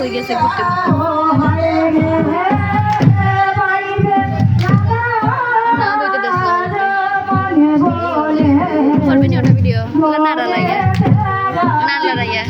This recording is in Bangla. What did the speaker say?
হয়ে গেছে ঘুরতে। ভিডিও না। লাগে না লাগে